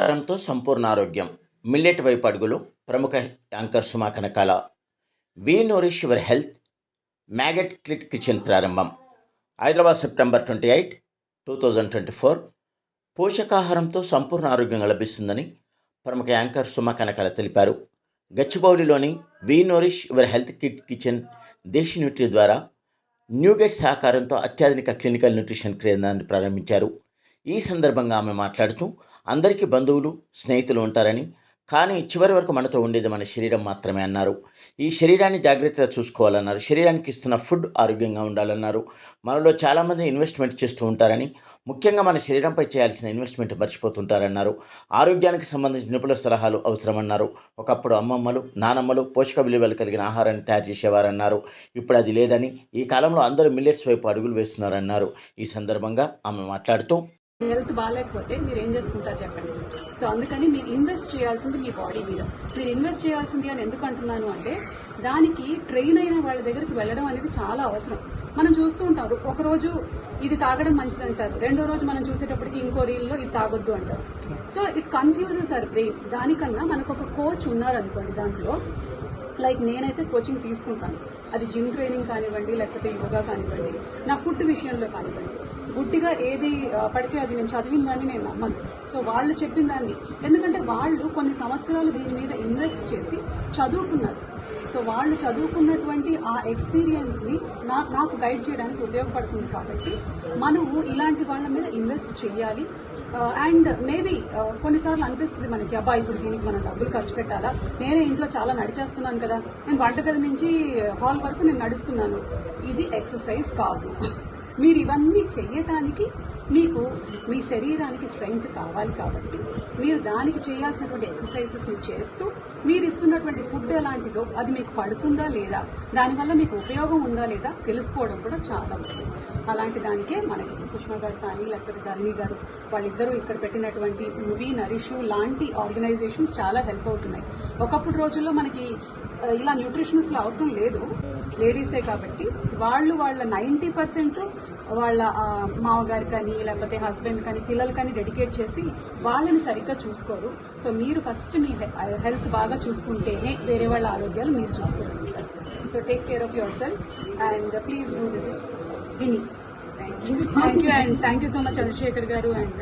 ఆహారంతో సంపూర్ణ ఆరోగ్యం మిల్లెట్ వైపు అడుగులు ప్రముఖ anchor Suma Kanakala. We nourish your health. మ్యాగెట్ క్లిట్ kitchen ప్రారంభం. Hyderabad September twenty eight two thousand twenty four. పోషకాహారంతో సంపూర్ణ ఆరోగ్యం లభిస్తుందని ప్రముఖ యాంకర్ సుమా కనకాల తెలిపారు. గచ్చిబౌలిలోని we nourish your health kit kitchen Desi nutri ద్వారా న్యూగెట్ సహకారంతో అత్యాధునిక క్లినికల్ న్యూట్రిషన్ కేంద్రాన్ని ప్రారంభించారు. ఈ సందర్భంగా ఆమె మాట్లాడుతూ అందరికీ బంధువులు స్నేహితులు ఉంటారని కానీ చివరి వరకు మనతో ఉండేది మన శరీరం మాత్రమే అన్నారు. ఈ శరీరాన్ని జాగ్రత్తగా చూసుకోవాలన్నారు. శరీరానికి ఇస్తున్న ఫుడ్ ఆరోగ్యంగా ఉండాలన్నారు. మనలో చాలామంది ఇన్వెస్ట్మెంట్ చేస్తూ ఉంటారని ముఖ్యంగా మన శరీరంపై చేయాల్సిన ఇన్వెస్ట్మెంట్ మర్చిపోతుంటారన్నారు. ఆరోగ్యానికి సంబంధించిన నిపుణుల సలహాలు అవసరమన్నారు. ఒకప్పుడు అమ్మమ్మలు నానమ్మలు పోషక విలువలు కలిగిన ఆహారాన్ని తయారు చేసేవారన్నారు. ఇప్పుడు అది లేదని ఈ కాలంలో అందరూ మిల్లెట్స్ వైపు అడుగులు వేస్తున్నారన్నారు. ఈ సందర్భంగా ఆమె మాట్లాడుతూ హెల్త్ బాగాలేకపోతే మీరు ఏం చేసుకుంటారు చెప్పండి. సో అందుకని మీరు ఇన్వెస్ట్ చేయాల్సింది మీ బాడీ మీద. మీరు ఇన్వెస్ట్ చేయాల్సింది అని ఎందుకు అంటున్నాను అంటే దానికి ట్రైన్ అయిన వాళ్ళ దగ్గరికి వెళ్ళడం అనేది చాలా అవసరం. మనం చూస్తూ ఉంటారు ఒక రోజు ఇది తాగడం మంచిది అంటారు రెండో రోజు మనం చూసేటప్పటికి ఇంకో రీల్లో ఇది తాగొద్దు అంటారు. So it confuses our brain దానికన్నా మనకు ఒక కోచ్ ఉన్నారనుకోండి దాంట్లో లైక్ నేనైతే కోచింగ్ తీసుకుంటాను. అది జిమ్ ట్రైనింగ్ కానివ్వండి లేకపోతే యోగా కానివ్వండి నా ఫుడ్ విషయంలో కానివ్వండి. గుడ్డిగా ఏది పడితే అది నేను చదివిన దాన్ని నేను నమ్మను. సో వాళ్ళు చెప్పిన దాన్ని ఎందుకంటే వాళ్ళు కొన్ని సంవత్సరాలు దీని మీద ఇన్వెస్ట్ చేసి చదువుకున్నారు. సో వాళ్ళు చదువుకున్నటువంటి ఆ ఎక్స్పీరియన్స్ని నా- నాకు గైడ్ చేయడానికి ఉపయోగపడుతుంది కాబట్టి మనము ఇలాంటి వాళ్ళ మీద ఇన్వెస్ట్ చేయాలి. Uh, అండ్ మేబీ uh, కొన్నిసార్లు అనిపిస్తుంది మనకి అబ్బా ఇప్పుడు దీనికి మనం డబ్బులు ఖర్చు పెట్టాలా? నేనే ఇంట్లో చాలా నడిచేస్తున్నాను కదా. నేను వంటగది నుంచి హాల్ వరకు నేను నడుస్తున్నాను. ఇది ఎక్సర్సైజ్ కాదు. మీరు ఇవన్నీ చెయ్యటానికి మీకు మీ శరీరానికి స్ట్రెంగ్త్ కావాలి కాబట్టి మీరు దానికి చేయాల్సినటువంటి ఎక్సర్సైజెస్ని చేస్తూ మీరు ఇస్తున్నటువంటి ఫుడ్ ఎలాంటిదో అది మీకు పడుతుందా లేదా దానివల్ల మీకు ఉపయోగం ఉందా లేదా తెలుసుకోవడం కూడా చాలా ముఖ్యం. అలాంటి దానికే మనకి సుష్మా గారు కానీ లేకపోతే ధరణి గారు వాళ్ళిద్దరూ ఇక్కడ పెట్టినటువంటి మూవీ నరిషు లాంటి ఆర్గనైజేషన్స్ చాలా హెల్ప్ అవుతున్నాయి. ఒకప్పుడు రోజుల్లో మనకి ఇలా న్యూట్రిషనిస్ట్లు అవసరం లేదు. లేడీసే కాబట్టి వాళ్ళు వాళ్ళ నైంటీ పర్సెంట్ వాళ్ళ మామగారు కానీ లేకపోతే హస్బెండ్ కానీ పిల్లలు కానీ డెడికేట్ చేసి వాళ్ళని సరిగ్గా చూసుకోరు. సో మీరు ఫస్ట్ మీ హెల్త్ బాగా చూసుకుంటేనే వేరే వాళ్ళ ఆరోగ్యాలు మీరు చూసుకోగలుగుతారు so take care of yourself and please do visit. విని. Thank you and thank you so much Chandrashekar garu and